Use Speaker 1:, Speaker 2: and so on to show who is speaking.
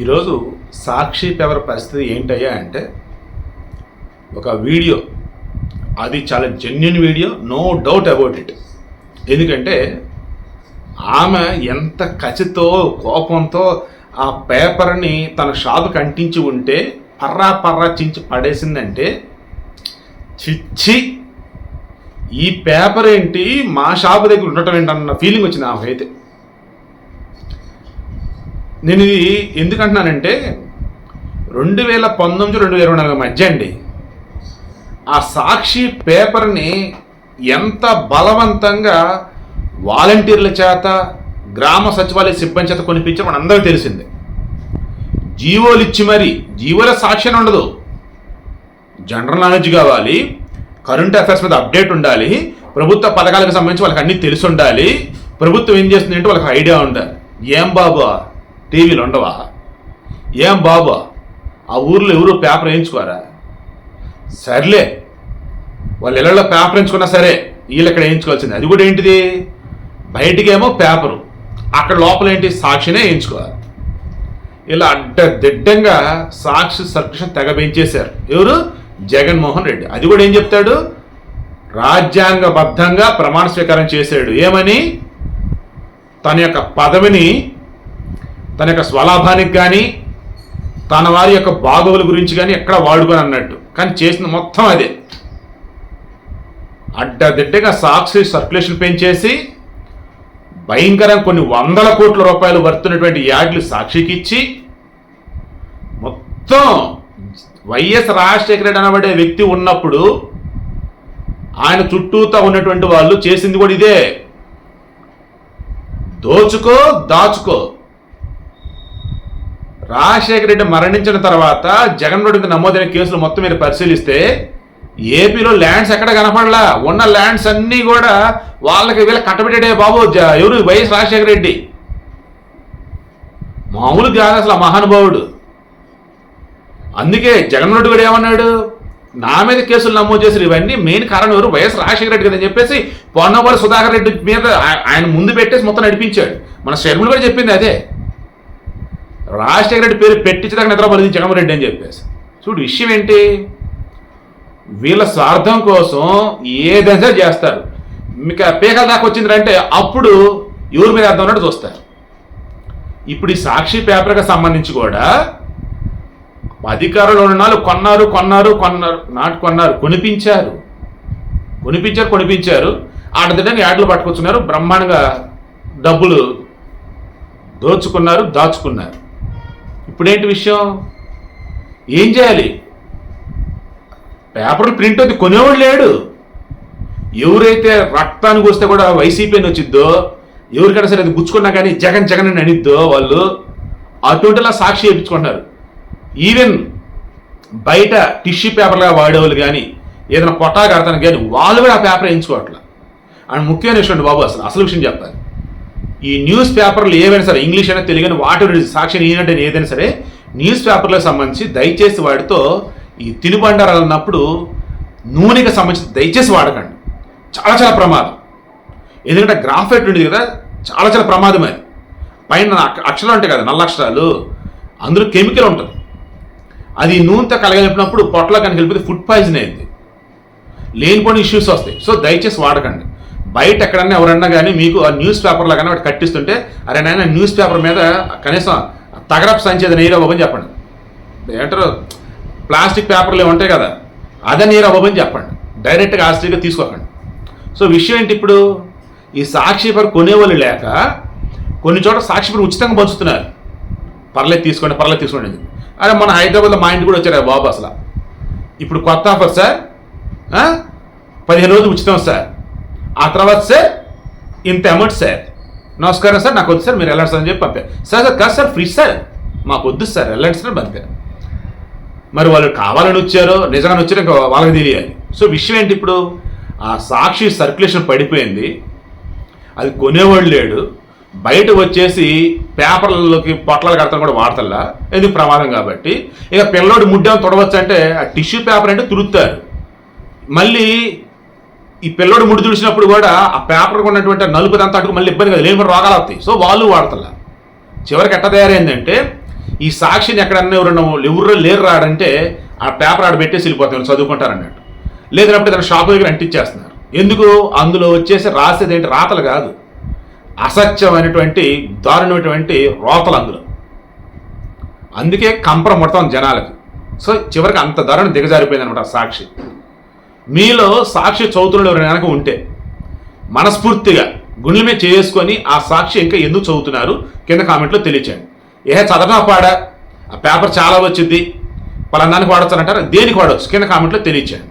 Speaker 1: ఈరోజు సాక్షి పేపర్ పరిస్థితి ఏంటయ్యా అంటే ఒక వీడియో. అది చాలా genuine video no doubt about it ఎందుకంటే ఆమె ఎంత కసితో కోపంతో ఆ పేపర్ని తన షాపుకి అంటించి ఉంటే పర్రా పర్రా చించి పడేసిందంటే చిచ్చి ఈ పేపర్ ఏంటి మా షాపు దగ్గర ఉండటం ఏంటన్న ఫీలింగ్ వచ్చింది ఆమెకైతే నేను ఇది ఎందుకంటున్నానంటే రెండు వేల పంతొమ్మిది రెండు వేల ఇరవై నాలుగు మధ్య అండి ఆ సాక్షి పేపర్ని ఎంత బలవంతంగా వాలంటీర్ల చేత గ్రామ సచివాలయ సిబ్బంది చేత కొనిపించారు మన అందరికీ తెలిసిందే. జీవోలు ఇచ్చి మరి జీవోల సాక్ష్యం ఉండదు. జనరల్ నాలెడ్జ్ కావాలి కరెంట్ అఫైర్స్ మీద అప్డేట్ ఉండాలి ప్రభుత్వ పథకాలకు సంబంధించి వాళ్ళకి అన్నీ తెలిసి ఉండాలి ప్రభుత్వం ఏం చేస్తుంది అంటే వాళ్ళకి ఐడియా ఉండాలి. ఏం బాబా? టీవీలు ఉండవా? ఏం బాబు? ఆ ఊర్లో ఎవరు పేపర్ వేయించుకోరా? సర్లే వాళ్ళ ఇళ్ళలో పేపర్ వేయించుకున్నా సరే వీళ్ళు ఇక్కడ వేయించుకోవాల్సింది. అది కూడా ఏంటిది? బయటికేమో పేపరు. అక్కడ లోపల ఏంటి? సాక్షినే వేయించుకోవాలి ఇలా అడ్డదిడ్డంగా సాక్షి సర్క్షన్ తెగ పెంచేశారు. ఎవరు? జగన్మోహన్ రెడ్డి. అది కూడా ఏం చెప్తాడు? రాజ్యాంగబద్ధంగా ప్రమాణ స్వీకారం చేశాడు. ఏమని? తన యొక్క పదవిని తన యొక్క స్వలాభానికి కానీ తన వారి యొక్క బాగోగుల గురించి కానీ ఎక్కడ వాడుకొని అన్నట్టు. కానీ చేసిన మొత్తం అదే. అడ్డదిడ్డగా సాక్షి సర్క్యులేషన్ పెంచేసి భయంకరంగా కొన్ని వందల కోట్ల రూపాయలు వర్తున్నటువంటి యాడ్లు సాక్షికి ఇచ్చి మొత్తం వైఎస్ రాజశేఖర రెడ్డి అనబడే వ్యక్తి ఉన్నప్పుడు ఆయన చుట్టూతా ఉన్నటువంటి వాళ్ళు చేసింది కూడా ఇదే. దోచుకో దాచుకో. రాజశేఖర రెడ్డి మరణించిన తర్వాత జగన్ రెడ్డి మీద నమోదైన కేసులు మొత్తం మీరు పరిశీలిస్తే ఏపీలో ల్యాండ్స్ ఎక్కడ కనపడలా? ఉన్న ల్యాండ్స్ అన్నీ కూడా వాళ్ళకి వీళ్ళ కట్టబెట్టాడే బాబు ఎవరు? వైఎస్ రాజశేఖర రెడ్డి. మామూలు కాదు అసలు మహానుభావుడు. అందుకే జగన్ రెడ్డి కూడా ఏమన్నాడు? నా మీద కేసులు నమోదు చేసిన ఇవన్నీ మెయిన్ కారణం ఎవరు? వైఎస్ రాజశేఖర రెడ్డి కదని చెప్పేసి పొన్నవారు సుధాకర్ రెడ్డి మీద ఆయన ముందు పెట్టేసి మొత్తం నడిపించాడు. మన శర్మలు కూడా చెప్పింది అదే. రాజశేఖర రెడ్డి పేరు పెట్టించడానికి నిద్రపడింది జగన్మోహన్ రెడ్డి అని చెప్పేసి. చూడు విషయం ఏంటి? వీళ్ళ స్వార్థం కోసం ఏదైనా దశ చేస్తారు? మీకు పీకల దాకా వచ్చిందంటే అప్పుడు ఎవరి మీద అర్థం ఉన్నట్టు చూస్తారు. ఇప్పుడు ఈ సాక్షి పేపర్కి సంబంధించి కూడా అధికారులు ఉన్న కొన్నారు కొన్నారు కొన్నారు నాటు కొన్నారు కొనిపించారు. కొనిపించారు కొనిపించారు. ఆడదిడ్డానికి యాడ్లు పట్టుకొచ్చున్నారు బ్రహ్మాండంగా డబ్బులు దోచుకున్నారు దాచుకున్నారు. ఇప్పుడేంటి విషయం? ఏం చేయాలి? పేపర్లు ప్రింట్ అది కొనేవాడు లేడు. ఎవరైతే రక్తానికి వస్తే కూడా వైసీపీని వచ్చిద్దో ఎవరికైనా సరే అది గుచ్చుకున్నా కానీ జగన్ జగన్ అని అనిద్దో వాళ్ళు అటువంటిలా సాక్షి చేయించుకుంటున్నారు ఈవెన్ బయట టిష్యూ పేపర్గా వాడేవాళ్ళు కానీ ఏదైనా పొట్టా కడతాను కానీ వాళ్ళు కూడా ఆ పేపర్ వేయించుకోవట్లే. అండ్ ముఖ్యమైన విషయం బాబు అసలు అసలు విషయం చెప్పాలి. ఈ న్యూస్ పేపర్లు ఏవైనా సరే ఇంగ్లీష్ అయినా తెలుగు వాటి సాక్షి ఈనంటే ఏదైనా సరే న్యూస్ పేపర్లకు సంబంధించి దయచేసి వాటితో ఈ తినుబండారాలు అన్నప్పుడు నూనెకి సంబంధించి దయచేసి వాడకండి. చాలా చాలా ప్రమాదం. ఎందుకంటే గ్రాఫైట్ ఉండేది కదా చాలా చాలా ప్రమాదం అది. పైన అక్షరాలు ఉంటాయి కదా నల్ల అక్షరాలు అందులో కెమికల్ ఉంటుంది. అది నూనెతో కలగలిపినప్పుడు పొట్టలో కనుక కలిపితే ఫుడ్ పాయిజన్ అయింది. లేనిపోని ఇష్యూస్ వస్తాయి. సో దయచేసి వాడకండి. బయట ఎక్కడన్నా ఎవరన్నా కానీ మీకు ఆ న్యూస్ పేపర్లో కానీ వాటి కట్టిస్తుంటే అరే నాయన న్యూస్ పేపర్ మీద కనీసం తగరపు సంచేది నీరు అవ్వని చెప్పండి. ఏంటారు ప్లాస్టిక్ పేపర్లు ఉంటాయి కదా అదే నీరు అవ్వని చెప్పండి. డైరెక్ట్గా ఆస్తిగా తీసుకోకండి. సో విషయం ఏంటి ఇప్పుడు? ఈ సాక్షి పేపర్ కొనేవాళ్ళు లేక కొన్ని చోట్ల సాక్షి పేపర్ ఉచితంగా పంచుతున్నారు. పర్లేదు తీసుకోండి పర్లేదు తీసుకోండి అరే మన హైదరాబాద్లో మా ఇంటి కూడా వచ్చారు బాబు అసలు. ఇప్పుడు కొత్త ఆఫర్ సార్? పదిహేను రోజులు ఉచితం సార్. ఆ తర్వాత సార్ ఇంత అమౌంట్ సార్. నమస్కారం సార్ నాకు వద్దు సార్ మీరు వెళ్ళండి సార్ అని చెప్పి పంపారు. సార్ సార్ కాదు సార్ ఫ్రీ సార్. మాకు వద్దు సార్ వెళ్ళండి సార్ పంపారు. మరి వాళ్ళు కావాలని వచ్చారో నిజంగానే వచ్చారో ఇంకా వాళ్ళకి తెలియాలి. సో విషయం ఏంటి ఇప్పుడు? ఆ సాక్షి సర్క్యులేషన్ పడిపోయింది. అది కొనేవాడు లేడు. బయట వచ్చేసి పేపర్లలోకి పొట్లాలు కడతాను కూడా వాడతల్లా. ఇది ప్రమాదం కాబట్టి? ఇక పిల్లోడు ముడ్డం తొడవచ్చు అంటే ఆ టిష్యూ పేపర్ అంటే తురుతారు మళ్ళీ ఈ పిల్లోడు ముడి చూసినప్పుడు కూడా ఆ పేపర్ ఉన్నటువంటి నలుపు అటుకు మళ్ళీ ఇబ్బంది కదా లేని రోగాలు వస్తాయి. సో వాళ్ళు వాడతలే. చివరికి ఎట్ట తయారైందంటే ఈ సాక్షిని ఎక్కడన్నా ఎవరన్నా ఎవరు లేరు రాడంటే ఆ పేపర్ ఆడ పెట్టేసి వెళ్ళిపోతారు చదువుకుంటారు అన్నట్టు లేదన్నప్పుడు తన షాప్ దగ్గర అంటించేస్తున్నారు. ఎందుకు? అందులో వచ్చేసి రాసేది ఏంటి? రాతలు కాదు. అసత్యమైనటువంటి దారుణమైనటువంటి రోతలు అందులో. అందుకే కంపరం మొత్తం జనాలకి. సో చివరికి అంత దారుణం దిగజారిపోయింది అనమాట సాక్షి. మీలో సాక్షి చదువుతున్న ఎవరైనా కనుక ఉంటే మనస్ఫూర్తిగా గుండెల మీద చేసుకొని ఆ సాక్షి ఇంకా ఎందుకు చదువుతున్నారు? కింద కామెంట్లో తెలియచేయండి. ఏ చదవనా పాడా? ఆ పేపర్ చాలా వచ్చింది. పలానానికి వాడచ్చు అంటారు దేనికి వాడవచ్చు కింద కామెంట్లో తెలియచేయండి.